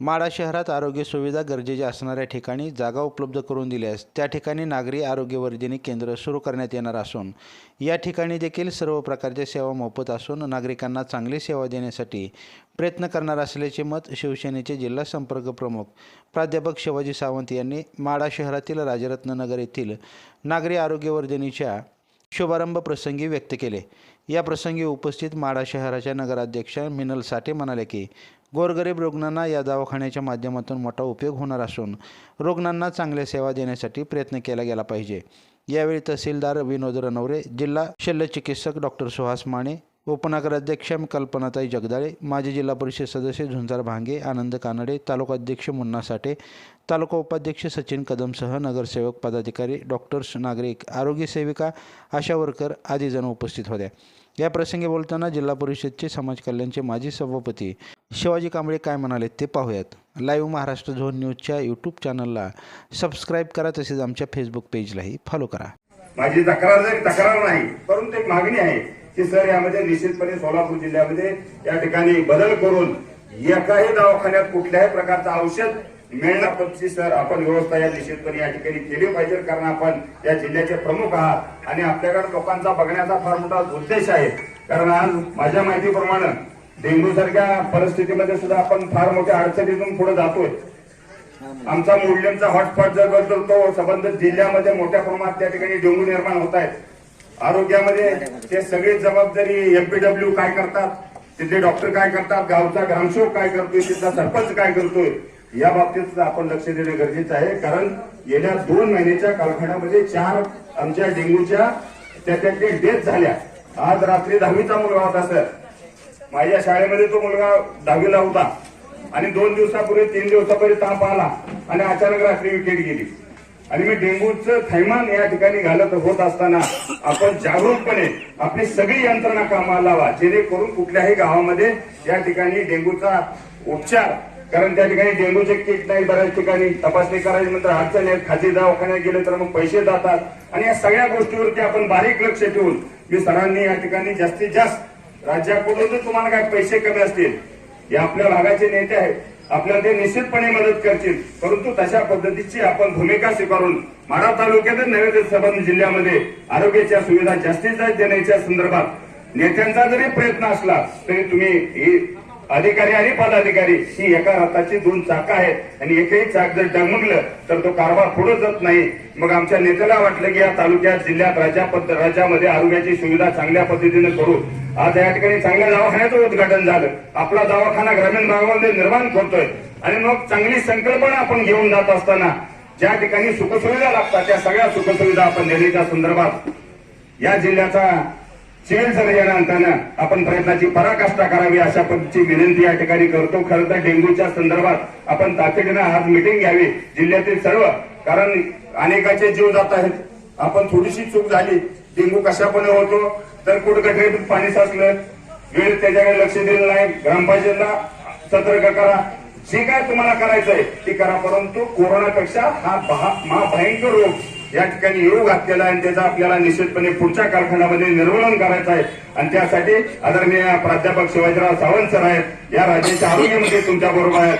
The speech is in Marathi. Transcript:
माढा शहरात आरोग्य सुविधा गरजेच्या असणाऱ्या ठिकाणी जागा उपलब्ध करून दिल्यास त्या ठिकाणी नागरी आरोग्यवर्धिनी केंद्र सुरू करण्यात येणार असून या ठिकाणी देखील सर्व प्रकारच्या सेवा मोफत असून नागरिकांना चांगली सेवा देण्यासाठी प्रयत्न करणार असल्याचे मत शिवसेनेचे जिल्हा संपर्क प्रमुख प्राध्यापक शिवाजी सावंत यांनी माढा शहरातील राजरत्ननगर येथील नागरी आरोग्यवर्धिनीच्या शुभारंभ प्रसंगी व्यक्त केले. या प्रसंगी उपस्थित माढा शहराच्या नगराध्यक्षा मिनल साठे म्हणाले की गोरगरीब रुग्णांना या दवाखान्याच्या माध्यमातून मोठा उपयोग होणार असून रुग्णांना चांगल्या सेवा देण्यासाठी प्रयत्न केला गेला पाहिजे. यावेळी तहसीलदार विनोद रनवरे जिल्हा शल्यचिकित्सक डॉक्टर सुहास माने उपनगराध्यक्ष कल्पनाताई जगदाळे माजी जिल्हा परिषद सदस्य झुंजार भांगे आनंद कानडे तालुका अध्यक्ष मुन्ना साठे तालुका उपाध्यक्ष सचिन कदमसह नगरसेवक पदाधिकारी डॉक्टर्स नागरिक आरोग्य सेविका आशा वर्कर आदी जण उपस्थित होत्या. या प्रसंगी बोलताना जिल्हा परिषदचे समाज कल्याणचे माजी सभापती शिवाजी कांबळे काय म्हणाले ते पाहूयात. लाईव्ह महाराष्ट्र झोन न्यूजच्या यूट्यूब चॅनलला सबस्क्राईब करा तसेच आमच्या फेसबुक पेजलाही फॉलो करा. माझी तक्रार जरी तक्रार नाही परंतु एक मागणी आहे की सर यामध्ये निश्चितपणे सोलापूर जिल्ह्यामध्ये या ठिकाणी बदल करून एकाही दवाखान्यात कुठल्याही प्रकारचं औषध मिळण्याची सर आपण व्यवस्था या निश्चितपणे या ठिकाणी केली पाहिजे कारण आपण या जिल्ह्याचे प्रमुख आहात आणि आपल्याकडे लोकांचा बघण्याचा फार मोठा उद्देश आहे. कारण आज माझ्या माहितीप्रमाणे डेंग्यू सारख्या परिस्थितीमध्ये सुद्धा आपण फार मोठ्या अडचणीतून पुढे जातोय. आमचा मूल्यांचा हॉटस्पॉट जर करतो तो संबंधित जिल्ह्यामध्ये मोठ्या प्रमाणात त्या ठिकाणी डेंग्यू निर्माण होत आहेत. आरोग्यामध्ये ते सगळी जबाबदारी एमपीडब्ल्यू काय करतात तिथले डॉक्टर काय करतात गावचा ग्रामसेवक काय करतोय तिथला सरपंच काय करतोय या बाबतीत आपण लक्ष देणे गरजेचं आहे. कारण गेल्या दोन महिन्याच्या कालखंडामध्ये चार आमच्या डेंग्यूच्या त्याच्यातली डेथ झाल्या. आज रात्री दहावीचा मुलगा होता सर. माझ्या शाळेमध्ये तो मुलगा दहावीला होता. आणि दोन दिवसापूर्वी तीन दिवसापूर्वी ताप आला आणि अचानक रात्री विकेट गेली. आणि मी डेंग्यूचं थैमान या ठिकाणी घालत होत असताना आपण जागरूकपणे आपली सगळी यंत्रणा कामाला लावा. जेणेकरून कुठल्याही गावामध्ये या ठिकाणी डेंग्यूचा उपचार कारण त्या ठिकाणी डेंग्यूचे किट नाही बऱ्याच ठिकाणी तपासणी करायची नंतर अडचण आहेत खाजगी दवाखान्यात गेले तर मग पैसे जातात. आणि या सगळ्या गोष्टीवरती आपण बारीक लक्ष ठेवून मी सरांनी या ठिकाणी जास्तीत जास्त राज्याकडून तुम्हाला काय पैसे कमी असतील? हे आपल्या भागाचे नेते आहेत. आपल्याला ते निश्चितपणे मदत करतील. परंतु तशा पद्धतीची आपण भूमिका स्वीकारून माढा तालुक्यात नव्हे संबंध जिल्ह्यामध्ये आरोग्याच्या सुविधा जास्तीत जास्त देण्याच्या संदर्भात नेत्यांचा जरी प्रयत्न असला तरी तुम्ही अधिकारी आणि पदाधिकारी ही एका हाताची दोन चाकं आहेत. आणि एकही चाक जर डगमगलं तर तो कारभार पुढे जात नाही. मग आमच्या नेत्याला वाटलं की या तालुक्यात जिल्ह्यात राज्या राज्यामध्ये आरोग्याची सुविधा चांगल्या पद्धतीने करू. आज या ठिकाणी चांगल्या दवाखान्याचं उद्घाटन झालं. आपला दवाखाना ग्रामीण भागामध्ये निर्माण करतोय. आणि मग चांगली संकल्पना आपण घेऊन जात असताना ज्या ठिकाणी सुखसुविधा लागतात त्या सगळ्या सुखसुविधा आपण देण्याच्या संदर्भात या जिल्ह्याचा सिव्हिल सर्जन आणताना आपण प्रयत्नाची पराकाष्ठा करावी अशा पद्धतीची विनंती या ठिकाणी करतो. खरं तर डेंग्यूच्या संदर्भात आपण तातडीनं आज मिटिंग घ्यावी. जिल्ह्यातील सर्व कारण अनेकाचे जीव जात आहेत. आपण थोडीशी चूक झाली. डेंग्यू कशापणे होतो? तर कुठकटरीतून पाणी साचलं. वेळ त्याच्याकडे लक्ष दिलं नाही. ग्रामपंचायतला सतर्क करा. जे काय तुम्हाला करायचंय ते करा. परंतु कोरोनापेक्षा हा महा- महाभयंकर रोग या ठिकाणी येऊ घातलेला आहे आणि त्याचा आपल्याला निश्चितपणे पुढच्या कारखान्यामध्ये निर्मूलन करायचं आहे. आणि त्यासाठी आदरणीय प्राध्यापक शिवाजीराव सावंत सर आहेत. या राज्याच्या आरोग्यमंत्री तुमच्या बरोबर आहेत.